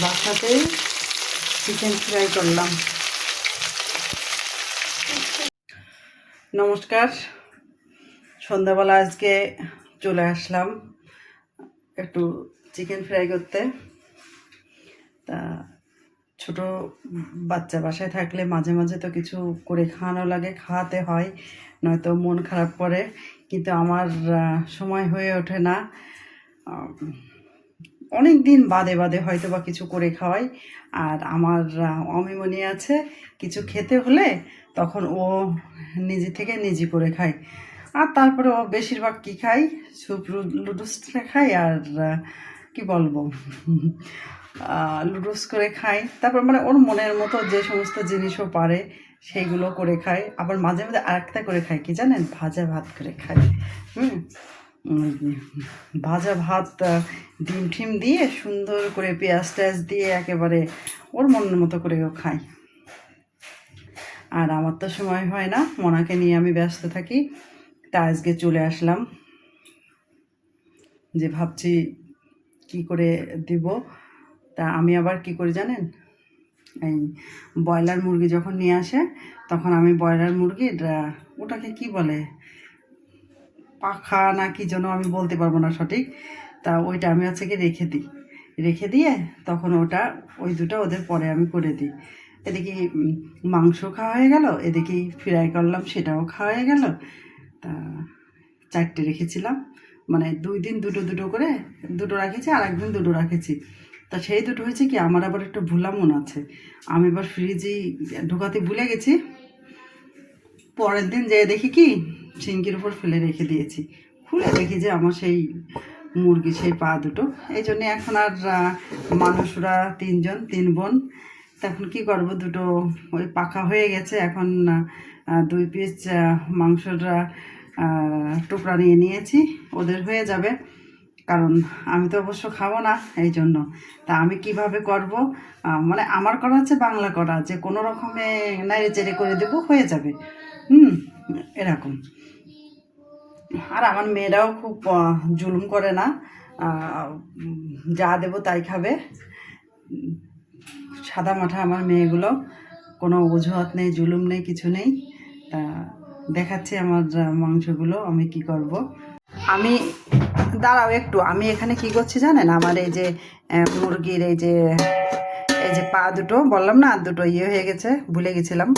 বাসাতেই chicken fry করলাম। নমস্কার। সন্ধ্যাবেলা আজকে চলে আসলাম একটু চিকেন ফ্রাই করতে। তা ছোট বাচ্চা বাসায় থাকলে মাঝে মাঝে তো কিছু করে খাওয়ানো লাগে, খাওয়াতে হয়, নয়তো মন খারাপ করে। কিন্তু আমার সময় হয়ে ওঠে না। অনেক দিন বাদে বাদে হয়তো বা কিছু করে খাওয়াই। আর আমার অমিমনি আছে, কিছু খেতে হলে তখন ও নিজে থেকে নিজে করে খায়। আর তারপরে ও বেশিরভাগ কী খাই স্যুপ লুডুসটা খায় আর কি বলব? লুডুস করে খাই তারপর মানে ওর মনের মতো যে সমস্ত জিনিসও পারে, সেইগুলো করে খায়। আবার মাঝে মাঝে আরেকটা করে খায়, কি জানেন? ভাজা ভাত করে খায়। হুম? ভাজা ভাত ডিম ঠিম দিয়ে সুন্দর করে পেঁয়াজ টেয়াজ দিয়ে একেবারে ওর মনের মতো করে ও খায় আর আমার তো সময় হয় না, মনাকে নিয়ে আমি ব্যস্ত থাকি, তা আজকে চলে আসলাম। যে ভাবছি কি করে দিব, তা আমি আবার কি করে জানেন? এই ব্রয়লার মুরগি যখন নিয়ে আসে, তখন আমি ব্রয়লার মুরগির ওটাকে কি বলে? পাখা না কি যেন আমি বলতে পারব না সঠিক। তা ওইটা আমি হচ্ছে কি রেখে দিই। রেখে দিয়ে তখন ওটা ওই দুটো ওদের পরে আমি করে দিই। এদিকে মাংস খাওয়া হয়ে গেল, এদিকে ফ্রাই করলাম, সেটাও খাওয়া হয়ে গেল। তা চারটে রেখেছিলাম। মানে দুই দিন দুটো দুটো করে দুটো রাখেছি আর একদিন দুটো রাখেছি। তা সেই দুটো হয়েছে কি, আমার আবার একটু ভুলা মন আছে। আমি এবার ফ্রিজেই ঢোকাতে ভুলে গেছি। পরের দিন যেয়ে দেখি কি সিঙ্কির উপর ফেলে রেখে দিয়েছি। খুলে দেখি যে আমার সেই মুরগি, সেই পা দুটো। এই জন্যে এখন আর মানুষরা তিনজন, তিন বোন। তখন কি করব? দুটো ওই পাখা হয়ে গেছে। এখন দুই পিস মাংসটা টুকরা নিয়ে নিয়েছি। ওদের হয়ে যাবে। কারণ আমি তো অবশ্য খাব না এই জন্য। তা আমি কীভাবে করব? মানে আমার করা হচ্ছে বাংলা করা। যে কোনো রকমে নাড়ে চেড়ে করে দেবো, হয়ে যাবে। হুম, এরকম। আর আমার মেয়েরাও খুব জুলুম করে না। যা দেবো তাই খাবে। সাদা মাঠা আমার মেয়েগুলো, কোনো অজুহাত নেই, জুলুম নেই, কিছু নেই। তা দেখাচ্ছি আমার মাংসগুলো, আমি কি করব। আমি, দাঁড়াও একটু, আমি এখানে কি করছি জানেন? আমার এই যে মুরগির এই যে এই যে পা দুটো, বললাম না, দুটো ইয়ে হয়ে গেছে, ভুলে গেছিলাম।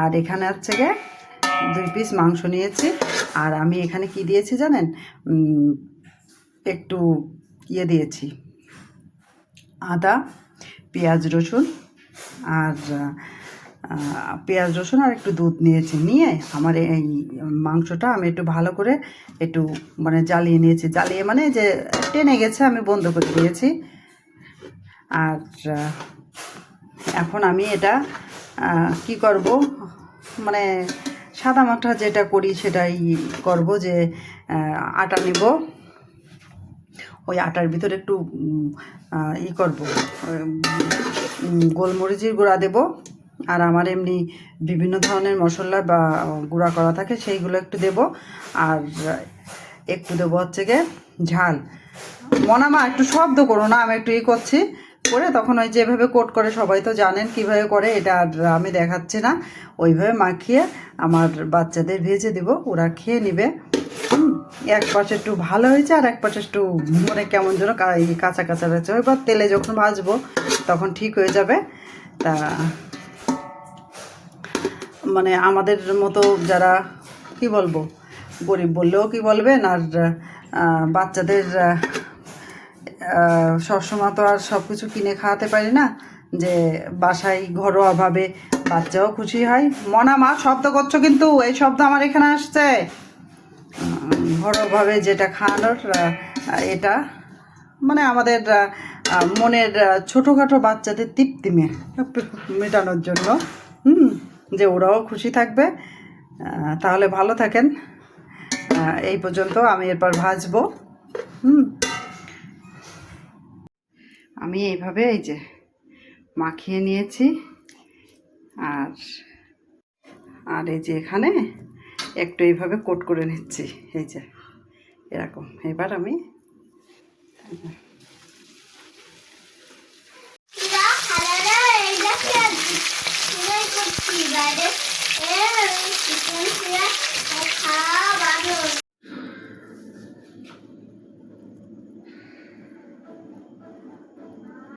আর এখানে হচ্ছে গিয়ে দুই পিস মাংস নিয়েছি। আর আমি এখানে কি দিয়েছি জানেন? একটু ইয়ে দিয়েছি। আদা, পেঁয়াজ, রসুন আর পেঁয়াজ, রসুন আর একটু দুধ নিয়েছি। নিয়ে আমার এই মাংসটা আমি একটু ভালো করে একটু মানে জ্বালিয়ে নিয়েছি। জ্বালিয়ে মানে যে টেনে গেছে আমি বন্ধ করে দিয়েছি। আর এখন আমি এটা কি করব? মানে সাদা মাঠা যেটা করি সেটাই করব যে আটা নেব। ওই আটার ভিতরে একটু ই করব গোলমরিচের গুঁড়া দেব। আর আমার এমনি বিভিন্ন ধরনের মশলা বা গুঁড়া করা থাকে সেইগুলো একটু দেব। আর একটু দেবো হচ্ছে গিয়ে ঝাল। মনামা, একটু শব্দ করো না, আমি একটু ই করছি। করে, তখন ওই যেভাবে কোট করে সবাই তো জানেন কীভাবে করে, এটা আর আমি দেখাচ্ছি না। ওইভাবে মাখিয়ে আমার বাচ্চাদের ভেজে দিব, ওরা খেয়ে নেবে। এক পাশে একটু ভালো হয়েছে আর এক পাশে একটু মানে কেমন যেন কাঁচা কাঁচা রয়েছে এবার তেলে যখন ভাজবো, তখন ঠিক হয়ে যাবে। তা মানে আমাদের মতো যারা, কি বলব, গরিব বললেও কি বলবেন? আর বাচ্চাদের সবসময় তো আর সব কিছু কিনে খাওয়াতে পারি না, যে বাসায় ঘরোয়াভাবে বাচ্চাও খুশি হয়। মনা, মা, শব্দ করছ কিন্তু, এই শব্দ আমার এখানে আসছে। ঘরোয়াভাবে যেটা খাওয়ানোর এটা মানে আমাদের মনের ছোটোখাটো বাচ্চাদের তৃপ্তি মেটানোর জন্য। হুম, যে ওরাও খুশি থাকবে। তাহলে ভালো থাকেন। এই পর্যন্ত আমি এরপর ভাজবো। হুম। আমি এইভাবে এই যে মাখিয়ে নিয়েছি। আর আর এই যে এখানে একটু এইভাবে কোট করে নিচ্ছি, এই যে এরকম। এবার আমি